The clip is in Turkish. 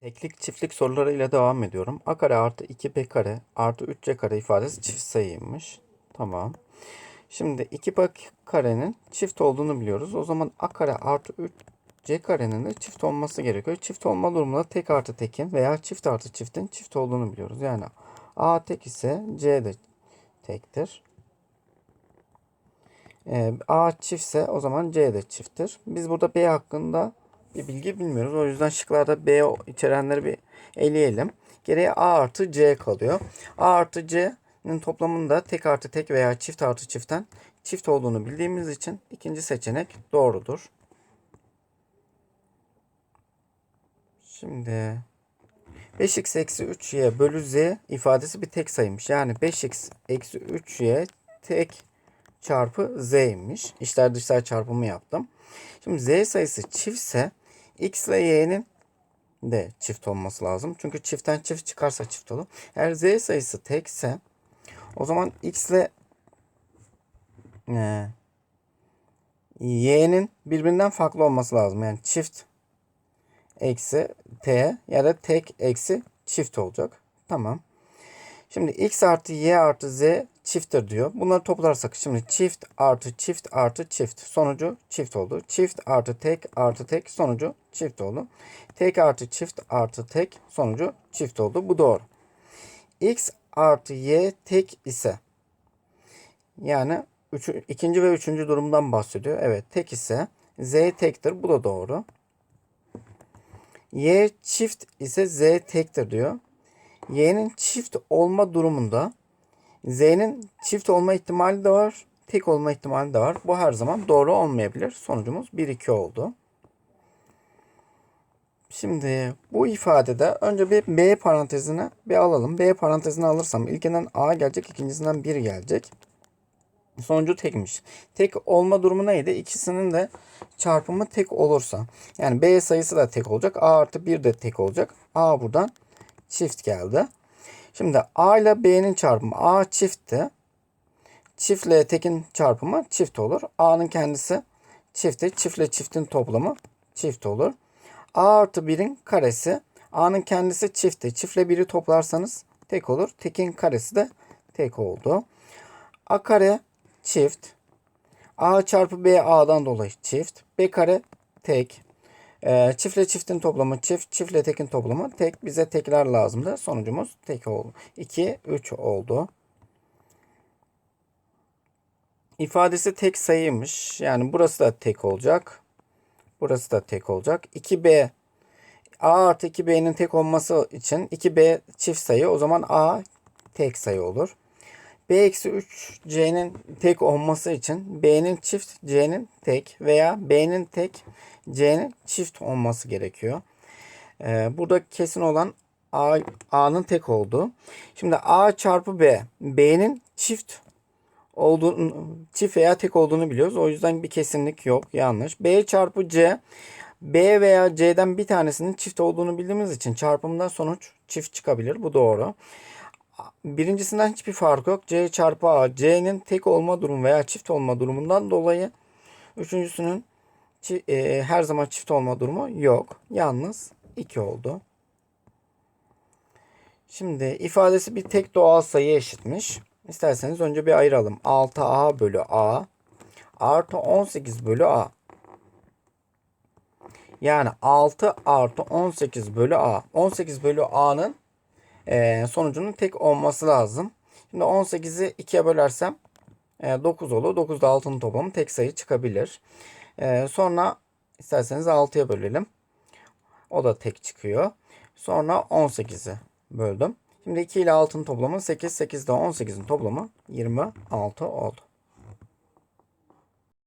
Teklik çiftlik sorularıyla devam ediyorum. A kare artı 2b kare artı 3c kare ifadesi çift sayıymış. Tamam. Şimdi 2b karenin çift olduğunu biliyoruz. O zaman a kare artı 3c karenin de çift olması gerekiyor. Çift olma durumunda tek artı tekin veya çift artı çiftin çift olduğunu biliyoruz. Yani a tek ise c de tektir. Ee, a çiftse o zaman c de çifttir. Biz burada b hakkında bir bilgi bilmiyoruz. O yüzden şıklarda B içerenleri bir eleyelim. Geriye A artı C kalıyor. A artı C'nin toplamında tek artı tek veya çift artı çiftten çift olduğunu bildiğimiz için ikinci seçenek doğrudur. Şimdi 5x eksi 3y bölü z ifadesi bir tek sayıymış. Yani 5x eksi 3y tek çarpı z'ymiş. İşler dışlar çarpımı yaptım. Şimdi z sayısı çiftse x ile y'nin de çift olması lazım. Çünkü çiftten çift çıkarsa çift olur. Eğer z sayısı tekse o zaman x ile e, y'nin birbirinden farklı olması lazım. Yani çift eksi t ya da tek eksi çift olacak. Tamam. Şimdi x artı y artı z çifttir diyor. Bunları toplarsak şimdi çift artı çift artı çift sonucu çift oldu. Çift artı tek artı tek sonucu çift oldu. Tek artı çift artı tek sonucu çift oldu. Bu doğru. x artı y tek ise yani üç, ikinci ve üçüncü durumdan bahsediyor. Evet tek ise z tektir. Bu da doğru. y çift ise z tektir diyor y'nin çift olma durumunda z'nin çift olma ihtimali de var. Tek olma ihtimali de var. Bu her zaman doğru olmayabilir. Sonucumuz 1-2 oldu. Şimdi bu ifadede önce bir B parantezine bir alalım. B parantezine alırsam ilkinden A gelecek, ikincisinden 1 gelecek. Sonucu tekmiş. Tek olma durumu neydi? İkisinin de çarpımı tek olursa. Yani B sayısı da tek olacak. A artı 1 de tek olacak. A buradan çift geldi. Şimdi A ile B'nin çarpımı A çiftti. Çiftle tekin çarpımı çift olur. A'nın kendisi çifti. Çiftle çiftin toplamı çift olur. A artı 1'in karesi. A'nın kendisi çifti. Çiftle 1'i toplarsanız tek olur. Tekin karesi de tek oldu. A kare çift. A çarpı B A'dan dolayı çift. B kare tek. E, çiftle çiftin toplamı çift, çiftle tekin toplamı tek. Bize tekrar lazımdı. Sonucumuz tek oldu. 2, 3 oldu. İfadesi tek sayıymış. Yani burası da tek olacak. Burası da tek olacak. 2B A artı 2B'nin tek olması için 2B çift sayı. O zaman A tek sayı olur. B eksi 3C'nin tek olması için B'nin çift C'nin tek veya B'nin tek C'nin çift olması gerekiyor. Ee, burada kesin olan A, A'nın tek olduğu. Şimdi A çarpı B B'nin çift olduğunu çift veya tek olduğunu biliyoruz. O yüzden bir kesinlik yok. Yanlış. B çarpı C B veya C'den bir tanesinin çift olduğunu bildiğimiz için çarpımdan sonuç çift çıkabilir. Bu doğru. Birincisinden hiçbir fark yok. C çarpı A. C'nin tek olma durumu veya çift olma durumundan dolayı üçüncüsünün e, her zaman çift olma durumu yok. Yalnız 2 oldu. Şimdi ifadesi bir tek doğal sayı eşitmiş. İsterseniz önce bir ayıralım. 6A bölü A artı 18 bölü A. Yani 6 artı 18 bölü A. 18 bölü A'nın e, sonucunun tek olması lazım. Şimdi 18'i 2'ye bölersem e, 9 olur. 9 da 6'nın toplamı tek sayı çıkabilir. E, sonra isterseniz 6'ya bölelim. O da tek çıkıyor. Sonra 18'i böldüm. Şimdi 2 ile 6'nın toplamı 8. 8 ile 18'in toplamı 26 oldu.